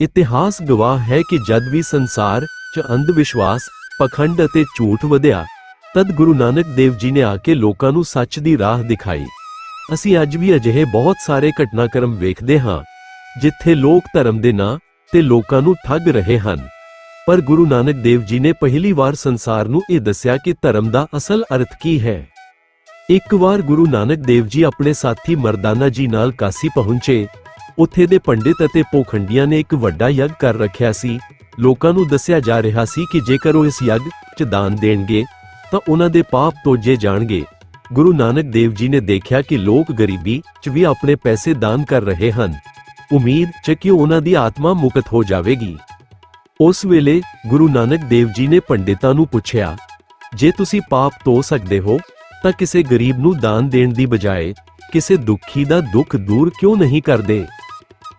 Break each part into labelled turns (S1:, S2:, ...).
S1: ਇਤਿਹਾਸ ਗਵਾਹ ਹੈ ਕਿ ਜਦ ਵੀ ਸੰਸਾਰ 'ਚ ਅੰਧ ਵਿਸ਼ਵਾਸ ਪਖੰਡ ਅਤੇ ਝੂਠ ਵਧਿਆ, ਤਦ ਗੁਰੂ ਨਾਨਕ ਦੇਵ ਜੀ ਨੇ ਆ ਕੇ ਲੋਕਾਂ ਨੂੰ ਸੱਚ ਦੀ ਰਾਹ ਦਿਖਾਈ। ਅਸੀਂ ਅੱਜ ਵੀ ਅਜਿਹੇ ਬਹੁਤ ਸਾਰੇ ਘਟਨਾਕ੍ਰਮ ਵੇਖਦੇ ਹਾਂ, ਜਿੱਥੇ ਲੋਕ ਧਰਮ ਦੇ ਨਾਂ ਤੇ ਲੋਕਾਂ ਨੂੰ ਠੱਗ ਰਹੇ ਹਨ। ਪਰ ਗੁਰੂ ਨਾਨਕ ਦੇਵ ਜੀ ਨੇ ਪਹਿਲੀ ਵਾਰ ਸੰਸਾਰ ਨੂੰ ਇਹ ਦੱਸਿਆ ਕਿ ਧਰਮ ਦਾ ਅਸਲ ਅਰਥ ਕੀ ਹੈ। ਇੱਕ ਵਾਰ ਗੁਰੂ ਨਾਨਕ ਦੇਵ ਜੀ ਆਪਣੇ ਸਾਥੀ ਮਰਦਾਨਾ ਜੀ ਨਾਲ ਕਾਸੀ ਪਹੁੰਚੇ ਉੱਥੇ ਦੇ ਪੰਡਿਤ ਅਤੇ ਪੋਖੰਡੀਆਂ ਨੇ ਇੱਕ ਵੱਡਾ ਯੱਗ ਕਰ ਰੱਖਿਆ ਸੀ। ਲੋਕਾਂ ਨੂੰ ਦੱਸਿਆ ਜਾ ਰਿਹਾ ਸੀ ਕਿ ਜੇਕਰ ਉਹ ਇਸ ਯੱਗ 'ਚ ਦਾਨ ਦੇਣਗੇ, ਤਾਂ ਉਹਨਾਂ ਦੇ ਪਾਪ ਤੋਜੇ ਜਾਣਗੇ। ਗੁਰੂ ਨਾਨਕ ਦੇਵ ਜੀ ਨੇ ਦੇਖਿਆ ਕਿ ਲੋਕ ਗਰੀਬੀ 'ਚ ਵੀ ਆਪਣੇ ਪੈਸੇ ਦਾਨ ਕਰ ਰਹੇ ਹਨ। ਉਮੀਦ 'ਚ ਕਿ ਉਹਨਾਂ ਦੀ ਆਤਮਾ ਮੁਕਤ ਹੋ ਜਾਵੇਗੀ। ਉਸ ਵੇਲੇ ਗੁਰੂ ਨਾਨਕ ਦੇਵ ਜੀ ਨੇ ਪੰਡਿਤਾਂ ਨੂੰ ਪੁੱਛਿਆ, ਜੇ ਤੁਸੀਂ ਪਾਪ ਧੋ ਸਕਦੇ ਹੋ ਤਾਂ ਕਿਸੇ ਗਰੀਬ ਨੂੰ ਦਾਨ ਦੇਣ ਦੀ ਬਜਾਏ ਕਿਸੇ ਦੁਖੀ ਦਾ ਦੁੱਖ ਦੂਰ ਕਿਉਂ ਨਹੀਂ ਕਰਦੇ?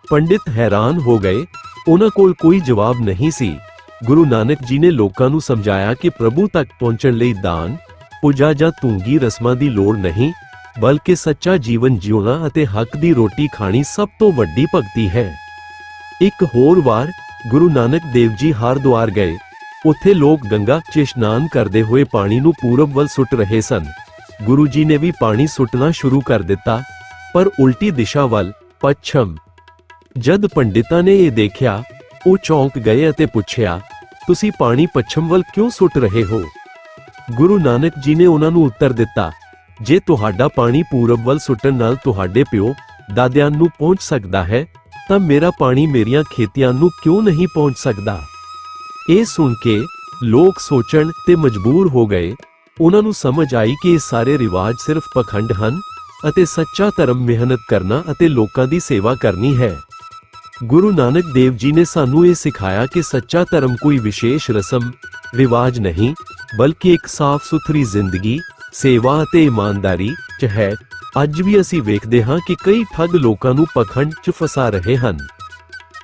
S1: ਪੰਡਿਤ ਹੈਰਾਨ ਹੋ ਗਏ। ਉਹਨਾਂ ਕੋਲ ਕੋਈ ਜਵਾਬ ਨਹੀਂ ਸੀ। ਗੁਰੂ ਨਾਨਕ ਜੀ ਨੇ ਲੋਕਾਂ ਨੂੰ ਸਮਝਾਇਆ ਕਿ ਪ੍ਰਭੂ ਤੱਕ ਪਹੁੰਚਣ ਲਈ ਦਾਨ, ਪੂਜਾ ਜਾਂ ਤੁੰਗੀ ਰਸਮਾਂ ਦੀ ਲੋੜ ਨਹੀਂ, ਬਲਕਿ ਸੱਚਾ ਜੀਵਨ ਜਿਉਣਾ ਅਤੇ ਹੱਕ ਦੀ ਰੋਟੀ ਖਾਣੀ ਸਭ ਤੋਂ ਵੱਡੀ ਭਗਤੀ ਹੈ। ਇੱਕ ਹੋਰ ਵਾਰ ਗੁਰੂ ਨਾਨਕ ਦੇਵ ਜੀ ਹਰਿਦੁਆਰ ਗਏ। ਉੱਥੇ ਲੋਕ ਗੰਗਾ 'ਚ ਇਸ਼ਨਾਨ ਕਰਦੇ ਹੋਏ ਪਾਣੀ ਨੂੰ ਪੂਰਬ ਵੱਲ ਸੁੱਟ ਰਹੇ ਸਨ। ਗੁਰੂ ਜੀ ਨੇ ਵੀ ਪਾਣੀ ਸੁੱਟਣਾ ਸ਼ੁਰੂ ਕਰ ਦਿੱਤਾ, ਪਰ ਉਲਟੀ ਦਿਸ਼ਾ ਵੱਲ ਪੱਛਮ। ਜਦ ਪੰਡਿਤਾਂ ਨੇ ਇਹ ਦੇਖਿਆ, ਉਹ ਚੌਂਕ ਗਏ ਅਤੇ ਪੁੱਛਿਆ, ਤੁਸੀਂ ਪਾਣੀ ਪੱਛਮ ਵੱਲ ਕਿਉਂ ਸੁੱਟ ਰਹੇ ਹੋ? ਗੁਰੂ ਨਾਨਕ ਜੀ ਨੇ ਉਹਨਾਂ ਨੂੰ ਉੱਤਰ ਦਿੱਤਾ, ਜੇ ਤੁਹਾਡਾ ਪਾਣੀ ਪੂਰਬ ਵੱਲ ਸੁੱਟਣ ਨਾਲ ਤੁਹਾਡੇ ਪਿਓ ਦਾਦਿਆਂ ਨੂੰ ਪਹੁੰਚ ਸਕਦਾ ਹੈ, ਤਾਂ ਮੇਰਾ ਪਾਣੀ ਮੇਰੀਆਂ ਖੇਤੀਆਂ ਨੂੰ ਕਿਉਂ ਨਹੀਂ ਪਹੁੰਚ ਸਕਦਾ? ਇਹ ਸੁਣ ਕੇ ਲੋਕ ਸੋਚਣ ਤੇ ਮਜਬੂਰ ਹੋ ਗਏ। ਉਹਨਾਂ ਨੂੰ ਸਮਝ ਆਈ ਕਿ ਇਹ ਸਾਰੇ ਰਿਵਾਜ ਸਿਰਫ ਪਖੰਡ ਹਨ ਅਤੇ ਸੱਚਾ ਧਰਮ ਮਿਹਨਤ ਕਰਨਾ ਅਤੇ ਲੋਕਾਂ ਦੀ ਸੇਵਾ ਕਰਨੀ ਹੈ। ਗੁਰੂ ਨਾਨਕ ਦੇਵ ਜੀ ਨੇ ਸਾਨੂੰ ਇਹ ਸਿਖਾਇਆ ਕਿ ਸੱਚਾ ਧਰਮ ਕੋਈ ਵਿਸ਼ੇਸ਼ ਰਸਮ, ਰਿਵਾਜ ਨਹੀਂ, ਬਲਕਿ ਇੱਕ ਸਾਫ਼ ਸੁਥਰੀ ਜ਼ਿੰਦਗੀ, ਸੇਵਾ ਅਤੇ ਇਮਾਨਦਾਰੀ, 'ਚ ਹੈ। ਅੱਜ ਵੀ ਅਸੀਂ ਵੇਖਦੇ ਹਾਂ ਕਿ ਕਈ ਠੱਗ ਲੋਕਾਂ ਨੂੰ ਪਖੰਡ 'ਚ ਫਸਾ ਰਹੇ ਹਨ।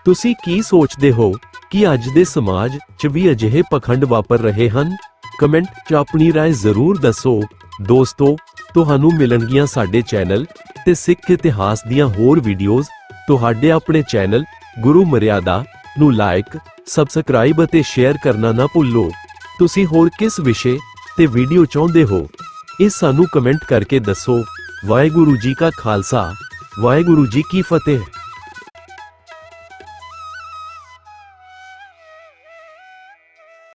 S1: ਤੁਸੀਂ ਕੀ ਸੋਚਦੇ ਹੋ ਕਿ ਅੱਜ ਦੇ ਸਮਾਜ 'ਚ ਵੀ ਅਜਿਹੇ ਪਖੰਡ ਵਾਪਰ ਰਹੇ ਹਨ? ਕਮੈਂਟ 'ਚ ਆਪਣੀ رائے ਜ਼ਰੂਰ ਦੱਸੋ ਦੋਸਤੋ ਤੁਹਾਨੂੰ ਮਿਲਣਗੀਆਂ ਸਾਡੇ ਚੈਨਲ ਤੇ ਸਿੱਖ ਇਤਿਹਾਸ ਦੀਆਂ ਹੋਰ ਵੀਡੀਓਜ਼ ਤੁਹਾਡੇ ਆਪਣੇ ਚੈਨਲ ਗੁਰੂ ਮਰਿਆਦਾ ਨੂੰ ਲਾਈਕ ਸਬਸਕ੍ਰਾਈਬ ਅਤੇ ਸ਼ੇਅਰ ਕਰਨਾ ਨਾ ਭੁੱਲੋ ਤੁਸੀਂ ਹੋਰ ਕਿਸ ਵਿਸ਼ੇ ਤੇ ਵੀਡੀਓ ਚਾਹੁੰਦੇ ਹੋ ਇਹ ਸਾਨੂੰ ਕਮੈਂਟ ਕਰਕੇ ਦੱਸੋ ਵਾਹਿਗੁਰੂ ਜੀ ਕਾ ਖਾਲਸਾ ਵਾਹਿਗੁਰੂ ਜੀ ਕੀ ਫਤਿਹ